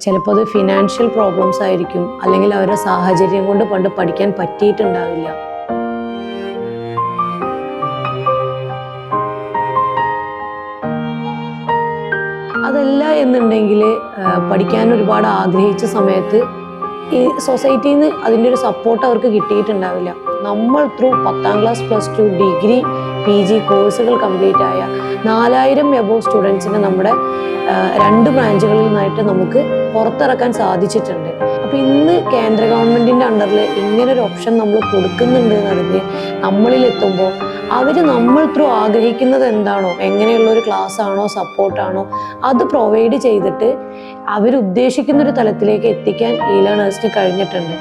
ചിലപ്പോൾ അത് financial problems ആയിരിക്കും. അല്ലെങ്കിൽ അവരുടെ സാഹചര്യം കൊണ്ട് പണ്ട് പഠിക്കാൻ പറ്റിയിട്ടുണ്ടാവില്ല. അതല്ല എന്നുണ്ടെങ്കിൽ പഠിക്കാൻ ഒരുപാട് ആഗ്രഹിച്ച സമയത്ത് ഈ സൊസൈറ്റിയിൽ നിന്ന് അതിന്റെ ഒരു സപ്പോർട്ട് അവർക്ക് കിട്ടിയിട്ടുണ്ടാവില്ല. നമ്മൾ ത്രൂ പത്താം class plus two degree P G കോഴ്സുകൾ കംപ്ലീറ്റ് ആയ നാലായിരം എബോവ് സ്റ്റുഡൻസിനെ നമ്മുടെ രണ്ട് ബ്രാഞ്ചുകളിൽ നിന്നായിട്ട് നമുക്ക് പുറത്തിറക്കാൻ സാധിച്ചിട്ടുണ്ട്. അപ്പോൾ ഇന്ന് കേന്ദ്ര ഗവൺമെന്റിന്റെ അണ്ടറിൽ ഇങ്ങനൊരു ഓപ്ഷൻ നമ്മൾ കൊടുക്കുന്നുണ്ട് എന്നറിഞ്ഞ് നമ്മളിൽ എത്തുമ്പോൾ അവർ നമ്മൾ ത്രൂ ആഗ്രഹിക്കുന്നത് എന്താണോ എങ്ങനെയുള്ള ഒരു ക്ലാസ് ആണോ സപ്പോർട്ടാണോ അത് പ്രൊവൈഡ് ചെയ്തിട്ട് അവരുദ്ദേശിക്കുന്ന ഒരു തലത്തിലേക്ക് എത്തിക്കാൻ ഈ ലേണേഴ്സിന് കഴിഞ്ഞിട്ടുണ്ട്.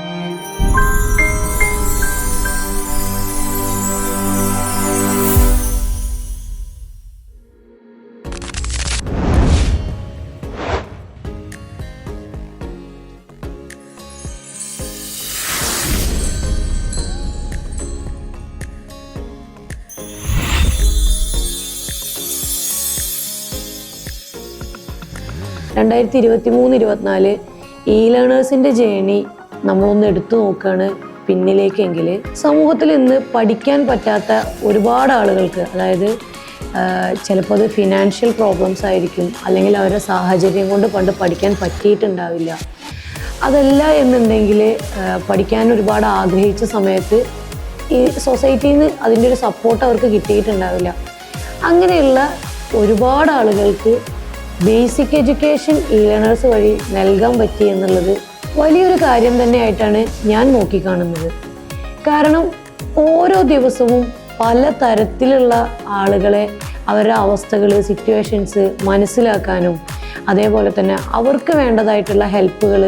രണ്ടായിരത്തി ഇരുപത്തി മൂന്ന് ഇരുപത്തിനാല് ഇ ലേണേഴ്സിന്റെ ജേണി നമ്മളൊന്ന് എടുത്തു നോക്കുകയാണ് പിന്നിലേക്കെങ്കിൽ സമൂഹത്തിൽ ഇന്ന് പഠിക്കാൻ പറ്റാത്ത ഒരുപാട് ആളുകൾക്ക് അതായത് ചിലപ്പോൾ അത് ഫിനാൻഷ്യൽ പ്രോബ്ലംസ് ആയിരിക്കും അല്ലെങ്കിൽ അവരുടെ സാഹചര്യം കൊണ്ട് പണ്ട് പഠിക്കാൻ പറ്റിയിട്ടുണ്ടാവില്ല. അതല്ല എന്നുണ്ടെങ്കിൽ പഠിക്കാൻ ഒരുപാട് ആഗ്രഹിച്ച സമയത്ത് ഈ സൊസൈറ്റിയിൽ നിന്ന് അതിന്റെ ഒരു സപ്പോർട്ട് അവർക്ക് കിട്ടിയിട്ടുണ്ടാവില്ല. അങ്ങനെയുള്ള ഒരുപാട് ആളുകൾക്ക് ബേസിക് എഡ്യൂക്കേഷൻ ഇ ലേണേഴ്സ് വഴി നൽകാൻ പറ്റി എന്നുള്ളത് വലിയൊരു കാര്യം തന്നെയായിട്ടാണ് ഞാൻ നോക്കിക്കാണുന്നത്. കാരണം ഓരോ ദിവസവും പല തരത്തിലുള്ള ആളുകളെ അവരുടെ അവസ്ഥകൾ സിറ്റുവേഷൻസ് മനസ്സിലാക്കാനും അതേപോലെ തന്നെ അവർക്ക് വേണ്ടതായിട്ടുള്ള ഹെൽപ്പുകൾ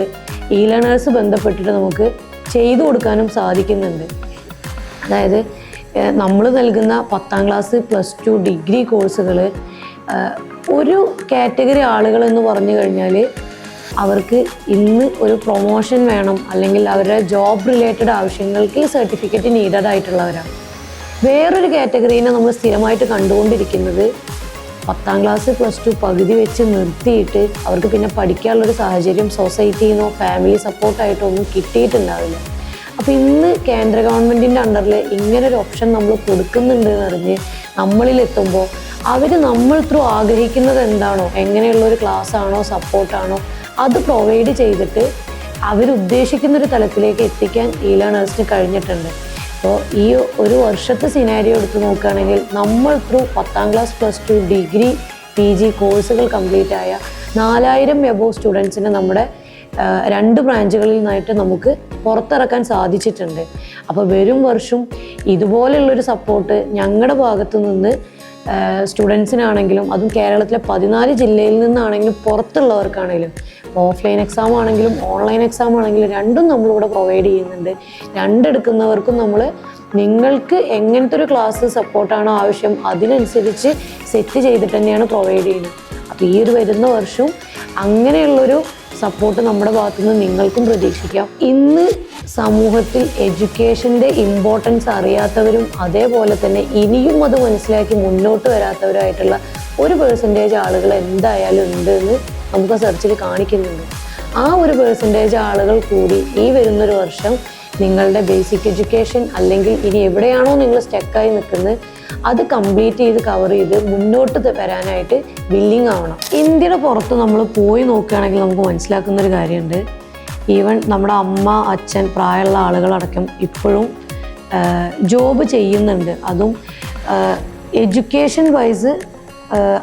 ഇ ലേണേഴ്സ് ബന്ധപ്പെട്ടിട്ട് നമുക്ക് ചെയ്തു കൊടുക്കാനും സാധിക്കുന്നുണ്ട്. അതായത് നമ്മൾ നൽകുന്ന പത്താം ക്ലാസ് പ്ലസ് ടു ഡിഗ്രി കോഴ്സുകൾ ഒരു കാറ്റഗറി ആളുകൾ എന്ന് പറഞ്ഞു കഴിഞ്ഞാൽ അവർക്ക് ഇന്ന് ഒരു പ്രൊമോഷൻ വേണം അല്ലെങ്കിൽ അവരുടെ ജോബ് റിലേറ്റഡ് ആവശ്യങ്ങൾക്ക് സർട്ടിഫിക്കറ്റ് നീഡഡ് ആയിട്ടുള്ളവരാണ്. വേറൊരു കാറ്റഗറീനെ നമ്മൾ സ്ഥിരമായിട്ട് കണ്ടുകൊണ്ടിരിക്കുന്നത് പത്താം ക്ലാസ് പ്ലസ് ടു പകുതി വെച്ച് നിർത്തിയിട്ട് അവർക്ക് പിന്നെ പഠിക്കാനുള്ളൊരു സാഹചര്യം സൊസൈറ്റിയിൽ നിന്നോ ഫാമിലി സപ്പോർട്ടായിട്ടോ ഒന്നും കിട്ടിയിട്ടുണ്ടാവില്ല. അപ്പോൾ ഇന്ന് കേന്ദ്ര ഗവൺമെന്റിന്റെ അണ്ടറിൽ ഇങ്ങനൊരു ഓപ്ഷൻ നമ്മൾ കൊടുക്കുന്നുണ്ട് എന്നറിഞ്ഞ് നമ്മളിൽ എത്തുമ്പോൾ അവർ നമ്മൾ ത്രൂ ആഗ്രഹിക്കുന്നത് എന്താണോ എങ്ങനെയുള്ള ഒരു ക്ലാസ് ആണോ സപ്പോർട്ടാണോ അത് പ്രൊവൈഡ് ചെയ്തിട്ട് അവരുദ്ദേശിക്കുന്ന ഒരു തലത്തിലേക്ക് എത്തിക്കാൻ ഈ ലേണേഴ്സിന് കഴിഞ്ഞിട്ടുണ്ട്. അപ്പോൾ ഈ ഒരു വർഷത്തെ സിനാരിയോ എടുത്ത് നോക്കുകയാണെങ്കിൽ നമ്മൾ ത്രൂ പത്താം class plus two degree P G കോഴ്സുകൾ കംപ്ലീറ്റ് ആയ നാലായിരം എബോവ് സ്റ്റുഡൻസിനെ നമ്മുടെ രണ്ട് ബ്രാഞ്ചുകളിൽ നിന്നായിട്ട് നമുക്ക് പുറത്തിറക്കാൻ സാധിച്ചിട്ടുണ്ട്. അപ്പോൾ വരും വർഷം ഇതുപോലെയുള്ളൊരു സപ്പോർട്ട് ഞങ്ങളുടെ ഭാഗത്തു നിന്ന് സ്റ്റുഡൻസിനാണെങ്കിലും അതും കേരളത്തിലെ പതിനാല് ജില്ലയിൽ നിന്നാണെങ്കിലും പുറത്തുള്ളവർക്കാണെങ്കിലും ഓഫ്ലൈൻ എക്സാം ആണെങ്കിലും ഓൺലൈൻ എക്സാം ആണെങ്കിലും രണ്ടും നമ്മളിവിടെ പ്രൊവൈഡ് ചെയ്യുന്നുണ്ട്. രണ്ടെടുക്കുന്നവർക്കും നമ്മൾ നിങ്ങൾക്ക് എങ്ങനത്തെ ഒരു ക്ലാസ് സപ്പോർട്ടാണോ ആവശ്യം അതിനനുസരിച്ച് സെറ്റ് ചെയ്തിട്ട് തന്നെയാണ് പ്രൊവൈഡ് ചെയ്യുന്നത്. അപ്പോൾ ഈ ഒരു വരുന്ന വർഷവും അങ്ങനെയുള്ളൊരു സപ്പോർട്ട് നമ്മുടെ ഭാഗത്തുനിന്ന് നിങ്ങൾക്കും പ്രതീക്ഷിക്കാം. ഇന്ന് സമൂഹത്തിൽ എഡ്യൂക്കേഷന്റെ ഇമ്പോർട്ടൻസ് അറിയാത്തവരും അതേപോലെ തന്നെ ഇനിയും അത് മനസ്സിലാക്കി മുന്നോട്ട് വരാത്തവരായിട്ടുള്ള ഒരു പേഴ്സന്റേജ് ആളുകൾ എന്തായാലും ഉണ്ട് എന്ന് നമുക്ക് സെർച്ചിൽ കാണിക്കുന്നുണ്ട്. ആ ഒരു പേഴ്സന്റേജ് ആളുകൾ കൂടി ഈ വരുന്നൊരു വർഷം നിങ്ങളുടെ ബേസിക് എഡ്യൂക്കേഷൻ അല്ലെങ്കിൽ ഇനി എവിടെയാണോ നിങ്ങൾ സ്റ്റക്കായി നിൽക്കുന്നത് അത് കംപ്ലീറ്റ് ചെയ്ത് കവർ ചെയ്ത് മുന്നോട്ട് വരാനായിട്ട് ബില്ലിംഗ് ആവണം. ഇന്ത്യയുടെ പുറത്ത് നമ്മൾ പോയി നോക്കുകയാണെങ്കിൽ നമുക്ക് മനസ്സിലാക്കുന്ന ഒരു കാര്യമുണ്ട്. ഈവൻ നമ്മുടെ അമ്മ അച്ഛൻ പ്രായമുള്ള ആളുകളടക്കം ഇപ്പോഴും ജോബ് ചെയ്യുന്നുണ്ട്. അതും എഡ്യൂക്കേഷൻ വൈസ്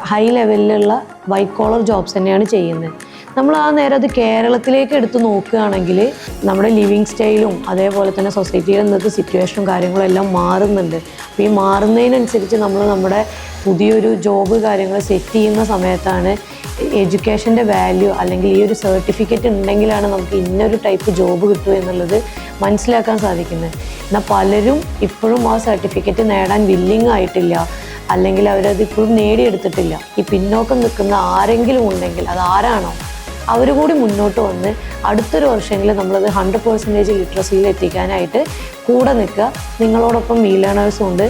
ഹൈ ലെവലിലുള്ള വൈറ്റ് കോളർ ജോബ്സ് തന്നെയാണ് ചെയ്യുന്നത്. നമ്മൾ ആ നേരം അത് കേരളത്തിലേക്ക് എടുത്ത് നോക്കുകയാണെങ്കിൽ നമ്മുടെ ലിവിങ് സ്റ്റൈലും അതേപോലെ തന്നെ സൊസൈറ്റിയിൽ ഇന്നത്തെ സിറ്റുവേഷനും കാര്യങ്ങളും എല്ലാം മാറുന്നുണ്ട്. അപ്പോൾ ഈ മാറുന്നതിനനുസരിച്ച് നമ്മൾ നമ്മുടെ പുതിയൊരു ജോബ് കാര്യങ്ങൾ സെറ്റ് ചെയ്യുന്ന സമയത്താണ് എഡ്യൂക്കേഷന്റെ വാല്യൂ അല്ലെങ്കിൽ ഈ ഒരു സർട്ടിഫിക്കറ്റ് ഉണ്ടെങ്കിലാണ് നമുക്ക് ഇന്നൊരു ടൈപ്പ് ജോബ് കിട്ടുക എന്നുള്ളത് മനസ്സിലാക്കാൻ സാധിക്കുന്നത്. എന്നാൽ പലരും ഇപ്പോഴും ആ സർട്ടിഫിക്കറ്റ് നേടാൻ വില്ലിങ് ആയിട്ടില്ല. അല്ലെങ്കിൽ അവരത് ഇപ്പോഴും നേടിയെടുത്തിട്ടില്ല. ഈ പിന്നോക്കം നിൽക്കുന്ന ആരെങ്കിലും ഉണ്ടെങ്കിൽ അത് ആരാണോ? അവർ കൂടി മുന്നോട്ട് വന്ന് അടുത്തൊരു വർഷമെങ്കിലും നമ്മളത് ഹൺഡ്രഡ് പെർസെന്റേജ് ലിറ്ററസിയിൽ എത്തിക്കാനായിട്ട് കൂടെ നിൽക്കുക. നിങ്ങളോടൊപ്പം വി ലേണേഴ്സും ഉണ്ട്.